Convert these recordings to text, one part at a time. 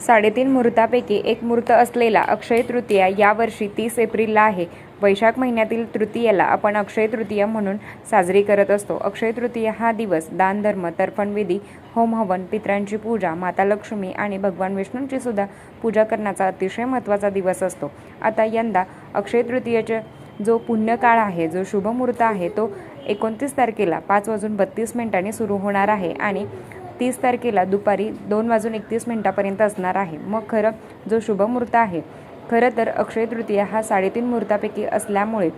साडेतीन मुहूर्तापैकी एक मुहूर्त असलेला अक्षय तृतीया यावर्षी तीस एप्रिलला आहे. वैशाख महिन्यातील तृतीयेला आपण अक्षय तृतीया म्हणून साजरी करत असतो. अक्षय तृतीया हा दिवस दानधर्म तर्पणविधी होम हवन पित्रांची पूजा माता लक्ष्मी आणि भगवान विष्णूंची सुद्धा पूजा करण्याचा अतिशय महत्त्वाचा दिवस असतो. आता यंदा अक्षय तृतीयेचे जो पुण्यकाळ आहे जो शुभमुहूर्त आहे तो एकोणतीस तारखेला पाच वाजून बत्तीस मिनिटांनी सुरू होणार आहे आणि तीस तारखेला दुपारी दोन वाजून एकतीस मिनिटापर्यंत असणार आहे. मग खरं जो शुभमुहूर्त आहे खरं तर अक्षय तृतीया हा साडेतीन मुहूर्तापैकी असल्यामुळे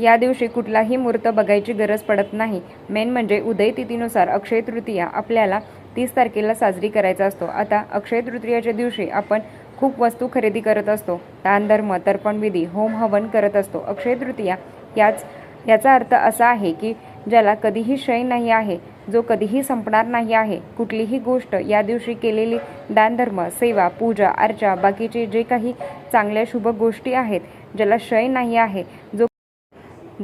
या दिवशी कुठलाही मुहूर्त बघायची गरज पडत नाही. मेन म्हणजे उदय तिथीनुसार अक्षय तृतीया आपल्याला तीस तारखेला साजरी करायचा असतो. आता अक्षय तृतीयाच्या दिवशी आपण खूप वस्तू खरेदी करत असतो. दानधर्म तर्पणविधी होम हवन करत असतो. अक्षय तृतीया याच याचा अर्थ असा आहे की ज्याला कधीही क्षय नाही आहे. जो कधीही संपणार नाही आहे. कुठलीही गोष्ट या दिवशी केलेली दानधर्म सेवा पूजा अर्चा बाकीचे जे काही चांगल्या शुभ गोष्टी आहेत ज्याला क्षय नाही आहे जो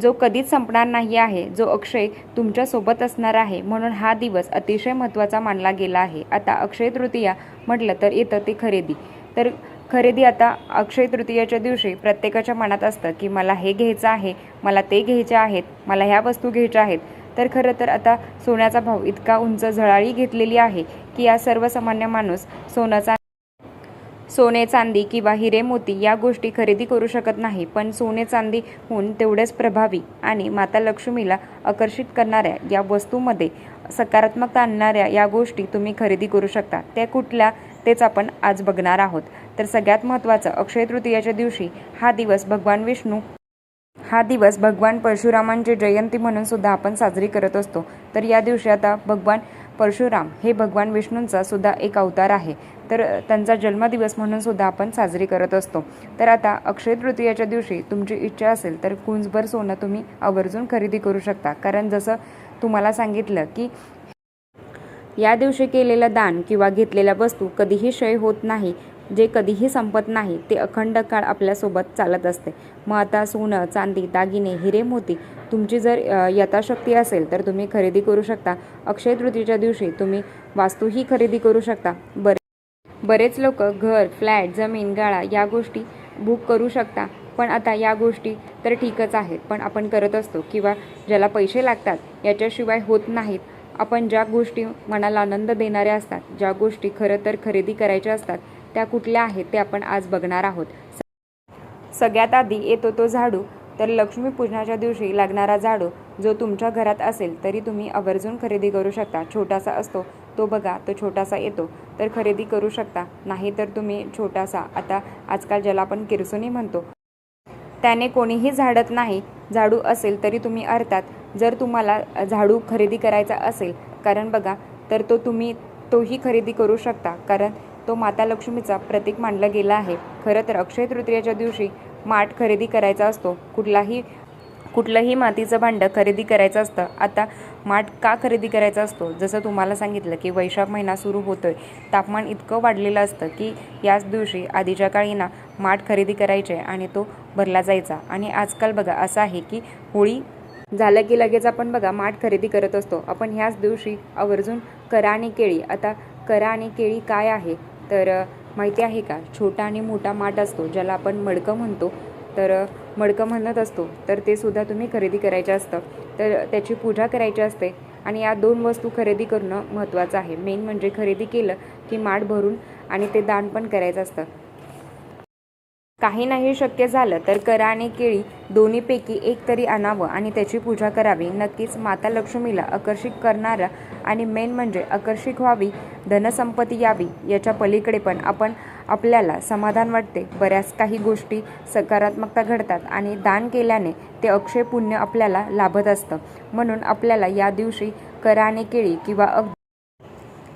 जो कधीच संपणार नाही आहे जो अक्षय तुमच्यासोबत असणार आहे म्हणून हा दिवस अतिशय महत्त्वाचा मानला गेला आहे. आता अक्षय तृतीया म्हटलं तर येतं ते खरेदी. तर खरेदी आता अक्षय तृतीयाच्या दिवशी प्रत्येकाच्या मनात असतं की मला हे घ्यायचं आहे मला ते घ्यायचे आहेत मला ह्या वस्तू घ्यायच्या आहेत. तर खरं तर आता सोन्याचा भाव इतका उंच झळाळी घेतलेली आहे की या सर्वसामान्य माणूस सोनं सोने चांदी किंवा हिरे मोती या गोष्टी खरेदी करू शकत नाही. पण सोने चांदी होऊन तेवढेच प्रभावी आणि माता लक्ष्मीला आकर्षित करणाऱ्या या वस्तूमध्ये सकारात्मकता आणणाऱ्या या गोष्टी तुम्ही खरेदी करू शकता. त्या कुठल्या तेच आपण आज बघणार आहोत. तर सगळ्यात महत्त्वाचं अक्षय तृतीयाच्या दिवशी हा दिवस भगवान विष्णू हा दिवस भगवान परशुरामांची जयंती म्हणून सुद्धा आपण साजरी करत असतो. तर या दिवशी आता भगवान परशुराम हे भगवान विष्णूंचा सुद्धा एक अवतार आहे. तर त्यांचा जन्मदिवस म्हणून सुद्धा आपण साजरी करत असतो. तर आता अक्षय तृतीयाच्या दिवशी तुमची इच्छा असेल तर कुंजभर सोनं तुम्ही आवर्जून खरेदी करू शकता. कारण जसं तुम्हाला सांगितलं की या दिवशी केलेलं दान किंवा घेतलेल्या वस्तू कधीही क्षय होत नाही. जे कधीही संपत नाही ते अखंड काळ आपल्यासोबत चालत असते. मग आता सोनं चांदी दागिने हिरे मोती तुमची जर यथाशक्ती असेल तर तुम्ही खरेदी करू शकता. अक्षय तृतीच्या दिवशी तुम्ही वास्तूही खरेदी करू शकता. बरे बरेच लोक घर फ्लॅट जमीन गाळा या गोष्टी बुक करू शकता. पण आता या गोष्टी तर ठीकच आहेत. पण आपण करत असतो किंवा ज्याला पैसे लागतात याच्याशिवाय होत नाहीत. आपण ज्या गोष्टी मनाला आनंद देणाऱ्या असतात ज्या गोष्टी खरं तर खरेदी करायच्या असतात त्या कुठल्या आहेत ते आपण आज बघणार आहोत. सगळ्यात आधी येतो तो झाडू. तर लक्ष्मीपूजनाच्या दिवशी लागणारा झाडू जो तुमच्या घरात असेल तरी तुम्ही आवर्जून खरेदी करू शकता. छोटासा असतो तो बघा तो छोटासा येतो तर खरेदी करू शकता. नाही तर तुम्ही छोटासा आता आजकाल ज्याला आपण किरसुनी म्हणतो त्याने कोणीही झाडत नाही झाडू असेल तरी तुम्ही अर्थात जर तुम्हाला झाडू खरेदी करायचा असेल कारण बघा तर तो तुम्ही तोही खरेदी करू शकता. कारण तो माता लक्ष्मीचा प्रतीक मानला गेला आहे. खरं तर अक्षय तृतीयाच्या दिवशी माठ खरेदी करायचा असतो. कुठलाही कुठलंही मातीचं भांडं खरेदी करायचं असतं. आता माठ का खरेदी करायचा असतो? जसं तुम्हाला सांगितलं की वैशाख महिना सुरू होतोय. तापमान इतकं वाढलेलं असतं की याच दिवशी आधीच्या काळी ना माठ खरेदी करायचे आणि तो भरला जायचा. आणि आजकाल बघा असं आहे की होळी झालं की लगेच आपण बघा माठ खरेदी करत असतो. आपण ह्याच दिवशी आवर्जून करा आणि केळी. आता करा आणि केळी काय आहे? तर माहिती आहे का? छोटा आणि मोठा माठ असतो ज्याला आपण मडकं म्हणतो. तर मडकं म्हणत असतो तर ते सुद्धा तुम्ही खरेदी करायचं असतं. तर त्याची पूजा करायची असते आणि या दोन वस्तू खरेदी करणं महत्त्वाचं आहे. मेन म्हणजे खरेदी केलं की माठ भरून आणि ते दान पण करायचं असतं. काही नाही शक्य झालं तर करा आणि केळी दोन्हीपैकी एक तरी आणावं आणि त्याची पूजा करावी. नक्कीच माता लक्ष्मीला आकर्षित करणारा आणि मेन म्हणजे आकर्षित व्हावी धनसंपत्ती यावी याच्या पलीकडे पण आपण आपल्याला समाधान वाटते. बऱ्याच काही गोष्टी सकारात्मकता घडतात आणि दान केल्याने ते अक्षय पुण्य आपल्याला लाभत असतं. म्हणून आपल्याला या दिवशी करा आणि केळी किंवा अग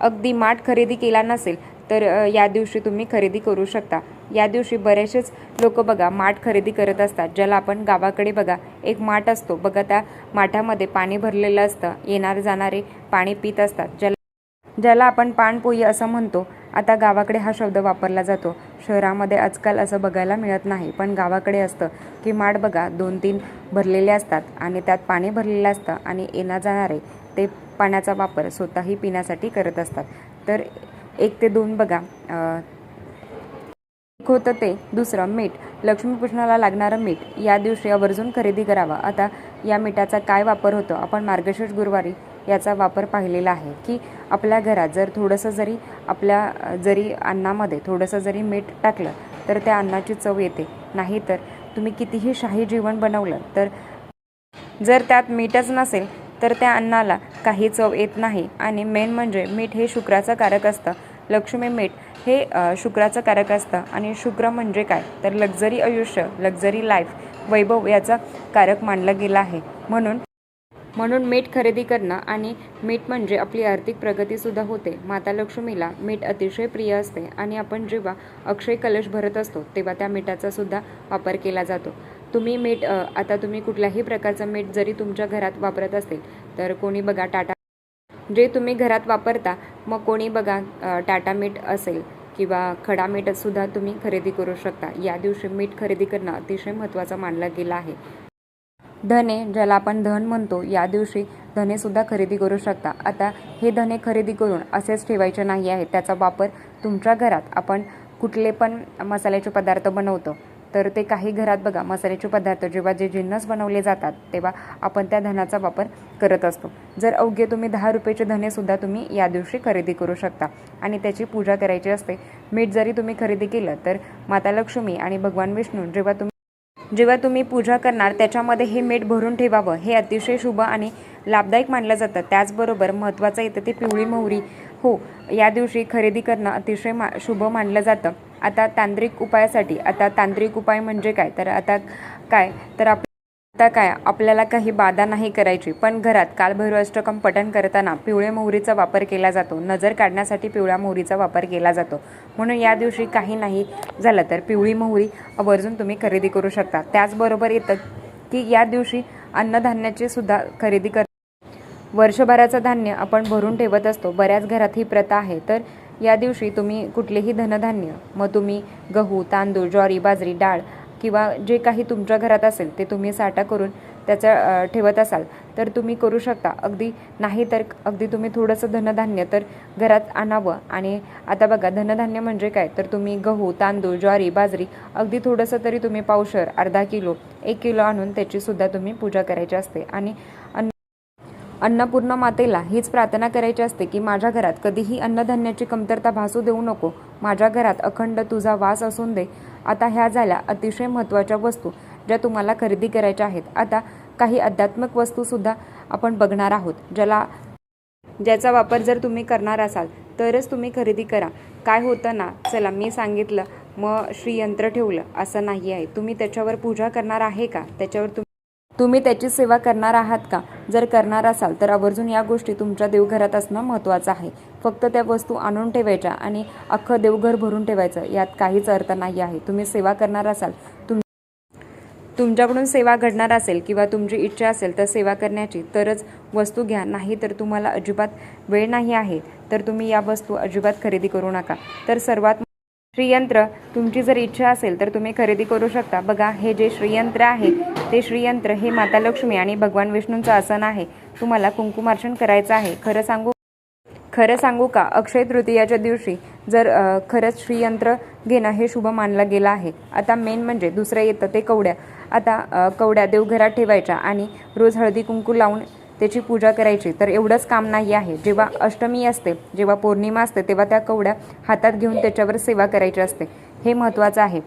अगदी माठ खरेदी केला नसेल तर या दिवशी तुम्ही खरेदी करू शकता. या दिवशी बरेचसेच लोक बघा माठ खरेदी करत असतात. ज्याला आपण गावाकडे बघा एक माठ असतो. बघा त्या माठामध्ये पाणी भरलेलं असतं. येणारे जाणारे पाणी पित असतात. ज्याला ज्याला आपण पाणपोई असं म्हणतो आता गावाकडे हा शब्द वापरला जातो. शहरामध्ये आजकाल असं बघायला मिळत नाही पण गावाकडे असतं की माठ बघा दोन तीन भरलेले असतात आणि त्यात पाणी भरलेलं असतं आणि येणार जाणारे ते पाण्याचा वापर स्वतःही पिण्यासाठी करत असतात. तर एक ते दोन बघा होतं ते. दुसरं मीठ. लक्ष्मीपूजनाला लागणारं मीठ. या दिवशी आवर्जून खरेदी करावा. आता या मिठाचा काय वापर होतो? आपण मार्गशीर्ष गुरुवारी याचा वापर पाहिलेला आहे की आपल्या घरात जर थोडंसं जरी आपल्या जरी अन्नामध्ये थोडंसं जरी मीठ टाकलं तर त्या अन्नाची चव येते. नाहीतर तुम्ही कितीही शाही जेवण बनवलं तर जर त्यात मीठच नसेल तर त्या अन्नाला काही चव येत नाही. आणि मेन म्हणजे मीठ हे शुक्राचं कारक असतं. लक्ष्मी मीठ हे शुक्राचं कारक असतं. आणि शुक्र म्हणजे काय? तर लक्झरी आयुष्य लक्झरी लाईफ वैभव याचा कारक मानलं गेलं आहे. म्हणून म्हणून मीठ खरेदी करणं आणि मीठ म्हणजे आपली आर्थिक प्रगतीसुद्धा होते. माता लक्ष्मीला मीठ अतिशय प्रिय असते आणि आपण जेव्हा अक्षय कलश भरत असतो तेव्हा त्या मिठाचा सुद्धा वापर केला जातो. तुम्ही मीठ आता तुम्ही कुठल्याही प्रकारचं मीठ जरी तुमच्या घरात वापरत असेल तर कोणी बघा टाटा. जे तुम्ही घरात वापरता मग कोणी बघा टाटा मीठ असेल किंवा खडा मीठसुद्धा तुम्ही खरेदी करू शकता. या दिवशी मीठ खरेदी करणं अतिशय महत्त्वाचं मानलं गेलं आहे. धने ज्याला आपण धन म्हणतो या दिवशी धनेसुद्धा खरेदी करू शकता. आता हे धने खरेदी करून असेच ठेवायचे नाही आहे. त्याचा वापर तुमच्या घरात आपण कुठले पण मसाल्याचे पदार्थ बनवतो. तर ते काही घरात बघा मसाल्याचे पदार्थ जेव्हा जे जिन्नस बनवले जातात तेव्हा आपण त्या धनाचा वापर करत असतो. जर अवघे तुम्ही दहा रुपयाचे धनेसुद्धा तुम्ही या दिवशी खरेदी करू शकता. आणि त्याची पूजा करायची असते मीठ जरी तुम्ही खरेदी केलं तर माता लक्ष्मी आणि भगवान विष्णू जेव्हा तुम्ही जेव्हा तुम्ही पूजा करणार त्याच्यामध्ये हे मीठ भरून ठेवावं हे अतिशय शुभ आणि लाभदायक मानलं जातं. त्याचबरोबर महत्त्वाचं येतं ते पिवळी मोहरी. हो या दिवशी खरेदी करणं अतिशय मा शुभ मानलं जातं. आता तांत्रिक उपायासाठी आता तांत्रिक उपाय म्हणजे काय? तर आता काय? तर आप आता काय? आपल्याला काही बाधा नाही करायची. पण घरात कालभैरवाष्टकम पठण करताना पिवळ्या मोहरीचा वापर केला जातो. नजर काढण्यासाठी पिवळ्या मोहरीचा वापर केला जातो. म्हणून या दिवशी काही नाही झालं तर पिवळी मोहरी आवर्जून तुम्ही खरेदी करू शकता. त्याचबरोबर येतं की या दिवशी अन्नधान्याची सुद्धा खरेदी कर वर्षभराचं धान्य आपण भरून ठेवत असतो. बऱ्याच घरात ही प्रथा आहे. तर या दिवशी तुम्ही कुठलेही धनधान्य मग तुम्ही गहू तांदूळ ज्वारी बाजरी डाळ किंवा जे काही तुमच्या घरात असेल ते तुम्ही साठा करून त्याचा ठेवत असाल तर तुम्ही करू शकता. अगदी नाही तर अगदी तुम्ही थोडंसं धनधान्य तर घरात आणावं. आणि आता बघा धनधान्य म्हणजे काय? तर तुम्ही गहू तांदूळ ज्वारी बाजरी अगदी थोडंसं तरी तुम्ही पावशर अर्धा किलो एक किलो आणून त्याचीसुद्धा तुम्ही पूजा करायची असते. आणि अन्न अन्नपूर्ण मातेला हीच प्रार्थना करायची असते की माझ्या घरात कधीही अन्नधान्याची कमतरता भासू देऊ नको. माझ्या घरात अखंड तुझा वास असून दे. आता ह्या झाल्या अतिशय महत्त्वाच्या वस्तू ज्या तुम्हाला खरेदी करायच्या आहेत. आता काही आध्यात्मिक वस्तूसुद्धा आपण बघणार आहोत. ज्याला ज्याचा वापर जर तुम्ही करणार असाल तरच तुम्ही खरेदी करा. काय होतं ना चला मी सांगितलं मग श्रीयंत्र ठेवलं असं नाही आहे. तुम्ही त्याच्यावर पूजा करणार आहे का? त्याच्यावर तुम्ही तुम्ही त्याची सेवा करणार आहात का? जर करणार असाल तर आवर्जून या गोष्टी तुमच्या देवघरात असणं महत्त्वाचं आहे. फक्त त्या वस्तू आणून ठेवायच्या आणि अख्खं देवघर भरून ठेवायचं यात काहीच अर्थ नाही आहे. तुम्ही सेवा करणार असाल तुम तुमच्याकडून सेवा घडणार असेल किंवा तुमची इच्छा असेल तर सेवा करण्याची तरच वस्तू घ्या. नाही तर तुम्हाला अजिबात वेळ नाही आहे तर तुम्ही या वस्तू अजिबात खरेदी करू नका. तर सर्वात श्रीयंत्र. तुमची जर इच्छा असेल तर तुम्ही खरेदी करू शकता. बघा हे जे श्रीयंत्र आहे ते श्रीयंत्र हे माता लक्ष्मी आणि भगवान विष्णूंचं आसन आहे. तुम्हाला कुंकुमार्चन करायचं आहे. खरं सांगू खरं सांगू का? अक्षय तृतीयाच्या दिवशी जर खरंच श्रीयंत्र घेणं हे शुभ मानलं गेलं आहे. आता मेन म्हणजे दुसरं येतं ते कवड्या. आता कवड्या देवघरात ठेवायच्या आणि रोज हळदी कुंकू लावून त्याची पूजा करायची. तर एवढंच काम नाही आहे. जेव्हा अष्टमी असते जेव्हा पौर्णिमा असते तेव्हा त्या कवड्या हातात घेऊन त्याच्यावर सेवा करायची असते. हे महत्त्वाचं आहे.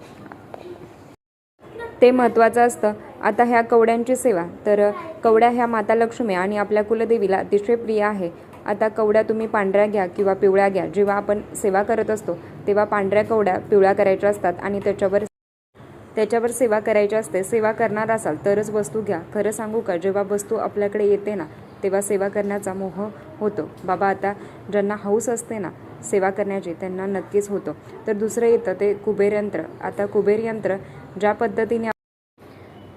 ते महत्त्वाचं असतं. आता ह्या कवड्यांची सेवा. तर कवड्या ह्या माता लक्ष्मी आणि आपल्या कुलदेवीला अतिशय प्रिय आहे. आता कवड्या तुम्ही पांढऱ्या घ्या किंवा पिवळ्या घ्या. जेव्हा आपण सेवा करत असतो तेव्हा पांढऱ्या कवड्या पिवळ्या करायच्या असतात आणि त्याच्यावर त्याच्यावर सेवा करायची असते सेवा करणार असाल तरच वस्तू घ्या. खरं सांगू का जेव्हा वस्तू आपल्याकडे येते ना तेव्हा सेवा करण्याचा मोह होतो. बाबा आता ज्यांना हौस असते ना सेवा करण्याची त्यांना नक्कीच होतो. तर दुसरं येतं ते कुबेर यंत्र. आता कुबेर यंत्र ज्या पद्धतीने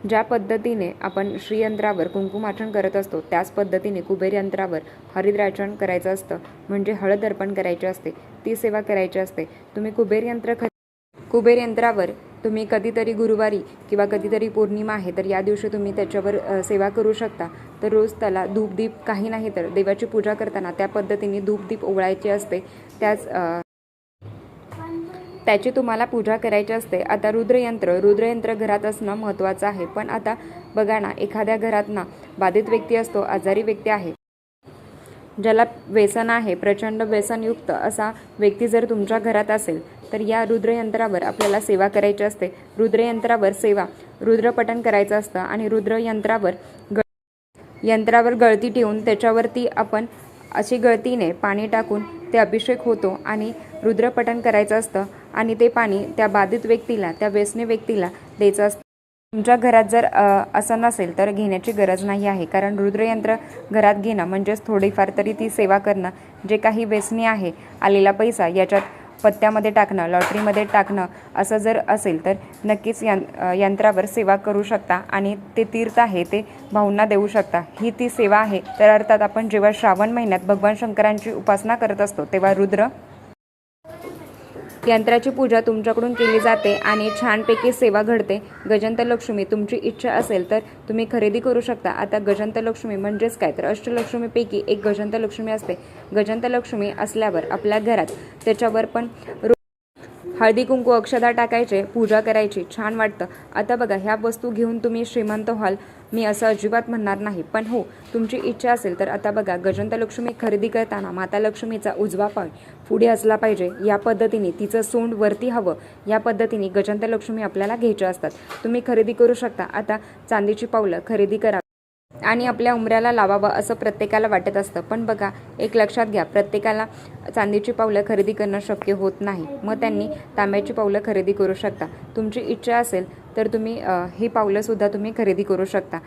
ज्या पद्धतीने आपण श्रीयंत्रावर कुंकुमार्चन करत असतो त्याच पद्धतीने कुबेर यंत्रावर हरिद्राचन करायचं असतं. म्हणजे हळद अर्पण करायची असते. ती सेवा करायची असते. तुम्ही कुबेर यंत्र ख कुबेर यंत्रावर तुम्ही कधीतरी गुरुवारी किंवा कधीतरी पौर्णिमा आहे तर या दिवशी तुम्ही त्याच्यावर सेवा करू शकता. तर रोज त्याला धूपदीप काही नाही तर देवाची पूजा करताना त्या पद्धतीने धूपदीप ओवळायची असते. त्याच त्याची तुम्हाला पूजा करायची असते. आता रुद्रयंत्र रुद्रयंत्र घरात असणं महत्त्वाचं आहे. पण आता बघा ना एखाद्या घरात ना बाधित व्यक्ती असतो आजारी व्यक्ती आहे. ज्याला व्यसन आहे प्रचंड व्यसनयुक्त असा व्यक्ती जर तुमच्या घरात असेल तर या रुद्रयंत्रावर आपल्याला सेवा करायची असते. रुद्रयंत्रावर सेवा. रुद्रपठण करायचं असतं आणि रुद्रयंत्रावर ग यंत्रावर गळती ठेवून त्याच्यावरती आपण अशी गळतीने पाणी टाकून ते अभिषेक होतो आणि रुद्रपठण करायचं असतं आणि ते पाणी त्या बाधित व्यक्तीला त्या व्यसनी व्यक्तीला द्यायचं असतं. तुमच्या घरात जर असं नसेल तर घेण्याची गरज नाही आहे. कारण रुद्रयंत्र घरात घेणं म्हणजेच थोडीफार तरी ती सेवा करणं जे काही व्यसनी आहे आलेला पैसा याच्यात पत्त्यामध्ये टाकणं लॉटरीमध्ये टाकणं असं जर असेल तर नक्कीच यं यंत्रावर सेवा करू शकता आणि ते तीर्थ आहे ते भाऊंना देऊ शकता. ही ती सेवा आहे. तर अर्थात आपण जेव्हा श्रावण महिन्यात भगवान शंकरांची उपासना करत असतो तेव्हा रुद्र यंत्राची पूजा तुमच्याकडून केली जाते आणि छानपैकी सेवा घडते. गजंत लक्ष्मी तुमची इच्छा असेल तर तुम्ही खरेदी करू शकता. आता गजंत लक्ष्मी म्हणजेच काय? तर अष्टलक्ष्मीपैकी एक गजंत लक्ष्मी असते. गजंत लक्ष्मी असल्यावर आपल्या घरात त्याच्यावर पण हळदी कुंकू अक्षदा टाकायचे पूजा करायची. छान वाटतं. आता बघा ह्या वस्तू घेऊन तुम्ही श्रीमंत व्हाल. मी असं अजिबात म्हणणार नाही. पण हो तुमची इच्छा असेल तर आता बघा गजंत लक्ष्मी खरेदी करताना माता लक्ष्मीचा उजवा पाय पुढे असला पाहिजे. या पद्धतीने तिचं सोंड वरती हवं. या पद्धतीने गजंत लक्ष्मी आपल्याला घ्यायच्या असतात. तुम्ही खरेदी करू शकता. आता चांदीची पावलं खरेदी करा. आणि आपल्या उमऱ्याला लावावं असं प्रत्येकाला वाटत असतं. पण बघा एक लक्षात घ्या प्रत्येकाला चांदीची पावलं खरेदी करणं शक्य होत नाही. मग त्यांनी तांब्याची पावलं खरेदी करू शकता. तुमची इच्छा असेल तर तुम्ही ही पावलंसुद्धा तुम्ही खरेदी करू शकता.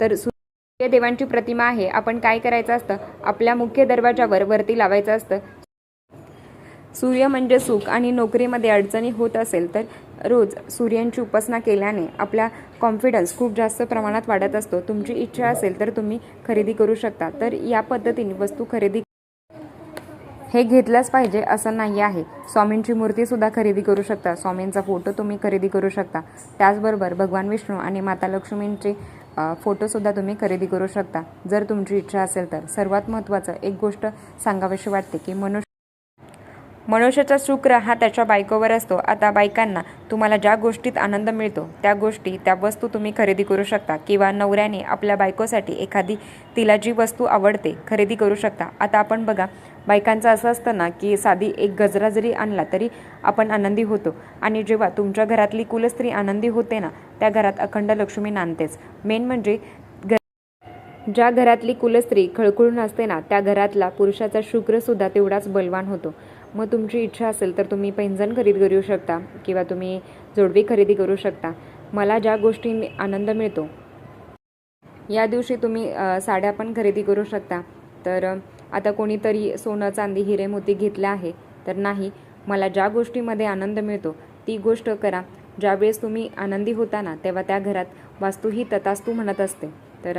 तर सूर्यदेवांची प्रतिमा आहे. आपण काय करायचं असतं? आपल्या मुख्य दरवाजावर वरती लावायचं असतं. सूर्य म्हणजे सुख आणि नोकरीमध्ये अडचणी होत असेल तर रोज सूर्यांची उपासना केल्याने आपला कॉन्फिडन्स खूप जास्त प्रमाणात वाढत असतो. तुमची इच्छा असेल तर तुम्ही खरेदी करू शकता. तर या पद्धतीने वस्तू खरेदी हे घेतलंच पाहिजे असं नाही आहे. स्वामींची मूर्तीसुद्धा खरेदी करू शकता. स्वामींचा फोटो तुम्ही खरेदी करू शकता. त्याचबरोबर भगवान विष्णू आणि माता लक्ष्मींचे फोटोसुद्धा तुम्ही खरेदी करू शकता. जर तुमची इच्छा असेल तर. सर्वात महत्त्वाचं एक गोष्ट सांगावीशी वाटते की मनुष्य मनुष्याचा शुक्र हा त्याच्या बायकोवर असतो. आता बायकांना तुम्हाला ज्या गोष्टीत आनंद मिळतो त्या गोष्टी त्या वस्तू तुम्ही खरेदी करू शकता किंवा नवऱ्याने आपल्या बायकोसाठी एखादी तिला जी वस्तू आवडते खरेदी करू शकता. आता आपण बघा बायकांचं असं असतं ना की साधी एक गजरा जरी आणला तरी आपण आनंदी होतो. आणि जेव्हा तुमच्या घरातली कुलस्त्री आनंदी होते ना त्या घरात अखंड लक्ष्मी नांदतेच. मेन म्हणजे घ ज्या घरातली कुलस्त्री खळखळून असते ना त्या घरातला पुरुषाचा शुक्रसुद्धा तेवढाच बलवान होतो. मग तुमची इच्छा असेल तर तुम्ही पैंजण खरेदी करू शकता किंवा तुम्ही जोडवी खरेदी करू शकता. मला ज्या गोष्टी आनंद मिळतो या दिवशी तुम्ही साड्या पण खरेदी करू शकता. तर आता कोणीतरी सोनं चांदी हिरे मोती घेतलं आहे तर नाही मला ज्या गोष्टीमध्ये आनंद मिळतो ती गोष्ट करा. ज्यावेळेस तुम्ही आनंदी होता ना तेव्हा त्या घरात वास्तू ही ततास्तू म्हणत असते. तर